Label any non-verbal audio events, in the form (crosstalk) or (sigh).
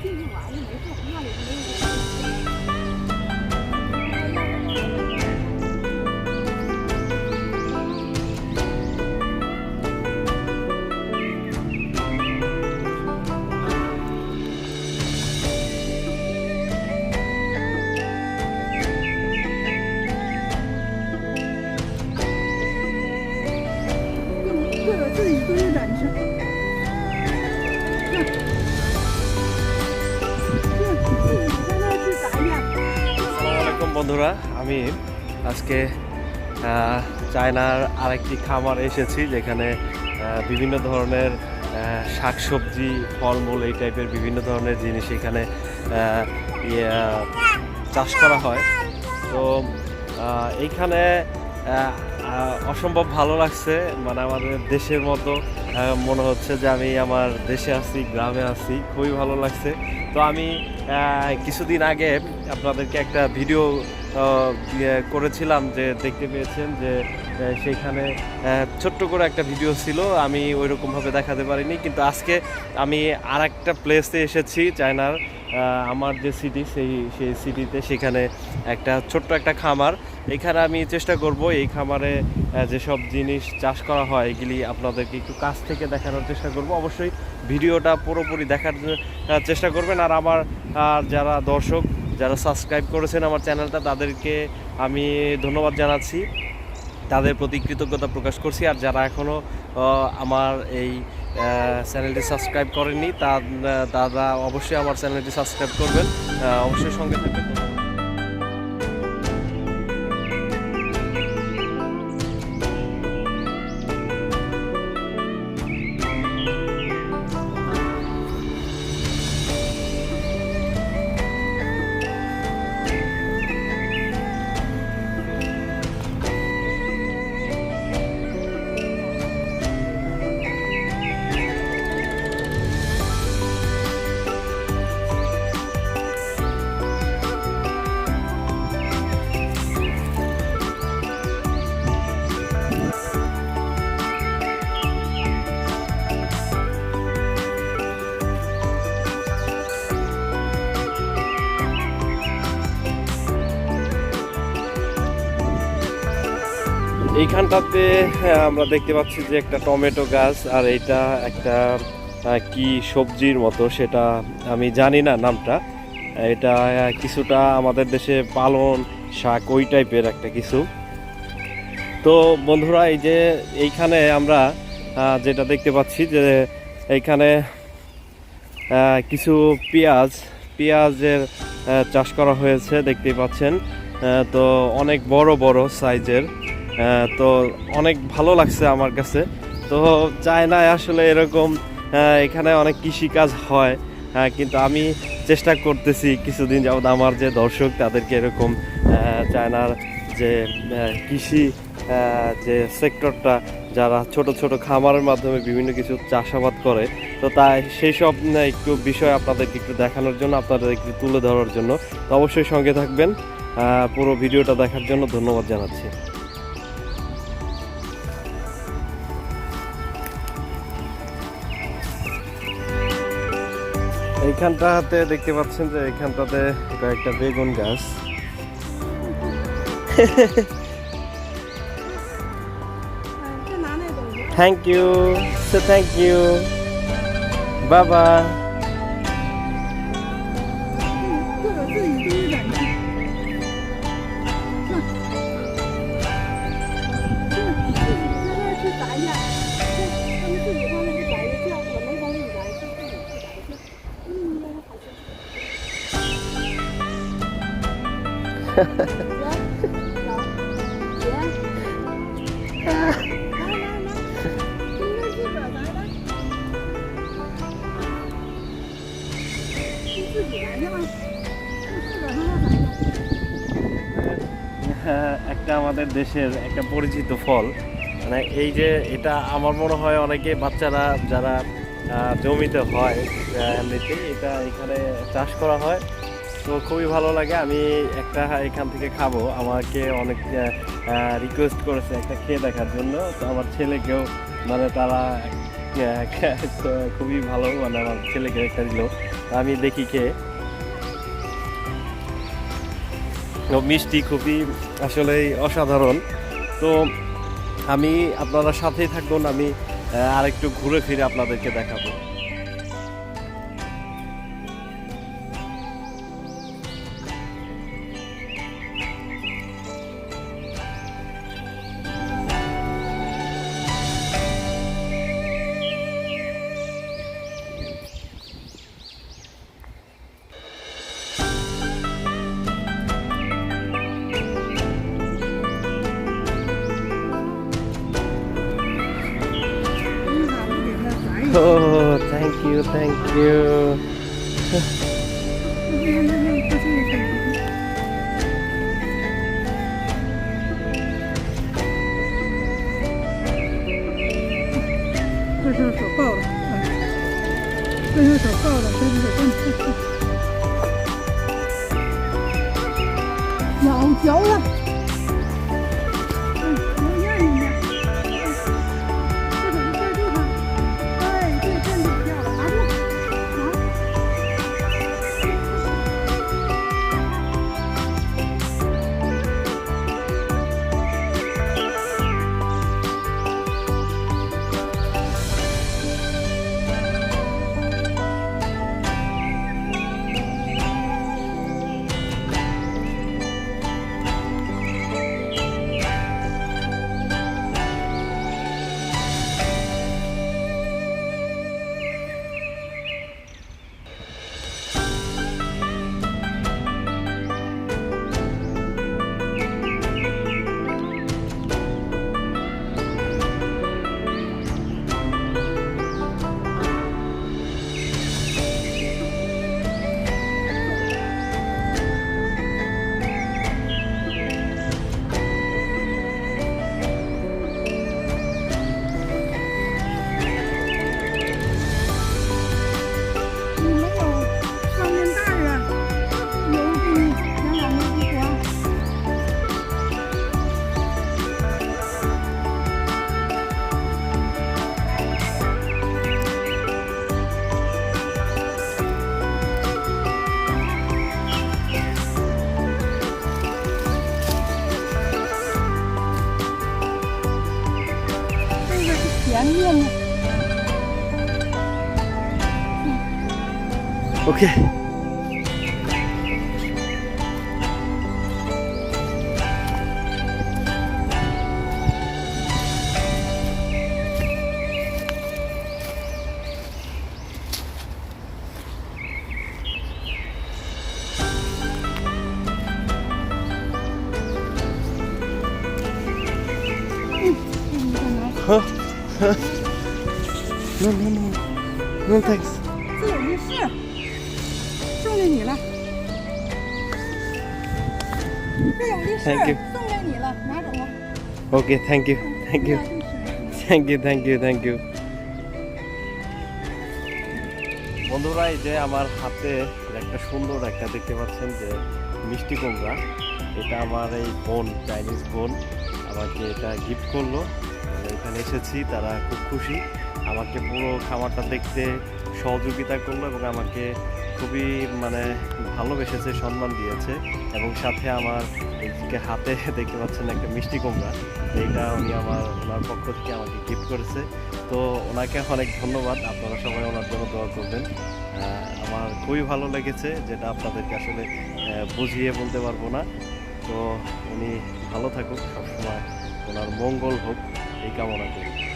进去玩了，没事，那里没有。这一个月难吃。বন্ধুরা আমি আজকে চায়নার আরেকটি খামার এসেছি যেখানে বিভিন্ন ধরনের শাক শাকসবজি ফলমূল এই টাইপের বিভিন্ন ধরনের জিনিস এখানে ইয়ে, চাষ করা হয়। তো এইখানে অসম্ভব ভালো লাগছে। মানে আমাদের দেশের মতো মনে হচ্ছে যে আমি আমার দেশে আছি, গ্রামে আছি, খুবই ভালো লাগছে। তো আমি কিছুদিন আগে আপনাদেরকে একটা ভিডিও করেছিলাম যে দেখতে পেয়েছেন যে সেইখানে ছোট্ট করে একটা ভিডিও ছিল, আমি ওই রকমভাবে দেখাতে পারিনি, কিন্তু আজকে আমি আর একটা প্লেসে এসেছি, চায়নার আমার যে সিটি সেই সেই সিটিতে সেখানে একটা ছোট্ট একটা খামার। এখানে আমি চেষ্টা করব এই খামারে যেসব জিনিস চাষ করা হয়, এগুলি আপনাদেরকে একটু কাছ থেকে দেখানোর চেষ্টা করব। অবশ্যই ভিডিওটা পুরোপুরি দেখার চেষ্টা করবেন। আর আমার যারা দর্শক যারা সাবস্ক্রাইব করেছেন আমার চ্যানেলটা তাদেরকে আমি ধন্যবাদ জানাচ্ছি। তাদের প্রতি কৃতজ্ঞতা প্রকাশ করছি। আর যারা এখনও আমার এই চ্যানেলটি সাবস্ক্রাইব করেননি, তা- তারা অবশ্যই আমার চ্যানেলটি সাবস্ক্রাইব করবেন। অবশ্যই সঙ্গে থাকবেন। এইখানটাতে হ্যাঁ, আমরা দেখতে পাচ্ছি যে একটা টমেটো গাছ আর এটা একটা কি সবজির মতো সেটা আমি জানি না নামটা। এটা কিছুটা আমাদের দেশে পালন শাক ওই টাইপের একটা কিছু। তো বন্ধুরা এই যে এইখানে আমরা যেটা দেখতে পাচ্ছি যে এইখানে কিছু পেঁয়াজ পেঁয়াজের চাষ করা হয়েছে দেখতেই পাচ্ছেন। তো অনেক বড় বড় সাইজের। তো অনেক ভালো লাগছে আমার কাছে। তো চায়নায় আসলে এরকম এখানে অনেক কৃষিকাজ হয় কিন্তু আমি চেষ্টা করতেছি কিছুদিন যাবত আমার যে দর্শক তাদেরকে এরকম চায়নার যে কৃষি যে সেক্টরটা যারা ছোট ছোট খামারের মাধ্যমে বিভিন্ন কিছু চাষাবাদ করে, তো তাই সেই সব একটু বিষয় আপনাদেরকে একটু দেখানোর জন্য, আপনাদের একটু তুলে ধরার জন্য। তো অবশ্যই সঙ্গে থাকবেন পুরো ভিডিওটা দেখার জন্য ধন্যবাদ জানাচ্ছি। এইখানটাতে দেখতে পাচ্ছেন যে এখানটাতে কয়েকটা বেগুন গাছ। Thank you so thank you বাবা। (laughs) একটা আমাদের দেশের একটা পরিচিত ফল। মানে এই যে এটা আমার মনে হয় অনেকে বাচ্চারা যারা জমিতে হয় এটা এখানে চাষ করা হয়। তো খুবই ভালো লাগে। আমি একটা এখান থেকে খাব। আমাকে অনেক রিকোয়েস্ট করেছে একটা খেয়ে দেখার জন্য। তো আমার ছেলেকেও মানে তারা, খুবই ভালো মানে আমার ছেলেকে একটা দিল। আমি দেখি খেয়ে মিষ্টি খুবই আসলে অসাধারণ। তো আমি আপনারা সাথেই থাকুন। আমি আরেকটু ঘুরে ফিরে আপনাদেরকে দেখাবো। Oh, thank you, thank you. 음. 这是手抱的，嗯，这是手抱的，这是手咬嚼了。 ังเรื่อโอเค no, no, no. No, thanks. 自有一世，送给你了。自有一世 Thank you 送给你了，拿走吧。 Okay, thank you. Thank you. 不要就是。 thank you thank you thank you বন্ধুরা এই যে আমার হাতে একটা সুন্দর একটা দেখতে পাচ্ছেন যে মিষ্টি কুমড়া এটা আমার এই বোন চাইনিজ বোন আমাকে এটা গিফট করলো আমি এখানে এসেছি তারা খুব খুশি আমাকে পুরো খামারটা দেখতে সহযোগিতা করল এবং আমাকে খুবই মানে ভালোবেসেছে, সম্মান দিয়েছে এবং সাথে আমার এইদিকে হাতে (laughs) দেখতে পাচ্ছেন একটা মিষ্টি কুমড়া। এইটা উনি আমার, ওনার পক্ষ থেকে আমাকে গিফট করেছে। তো ওনাকে অনেক ধন্যবাদ। আপনারা সবাই ওনার জন্য দোয়া করবেন। আমার খুবই ভালো লেগেছে যেটা আপনাদেরকে আসলে বুঝিয়ে বলতে পারব না। তো উনি ভালো থাকুক, সবসময় ওনার মঙ্গল হোক, এই কামনা করি।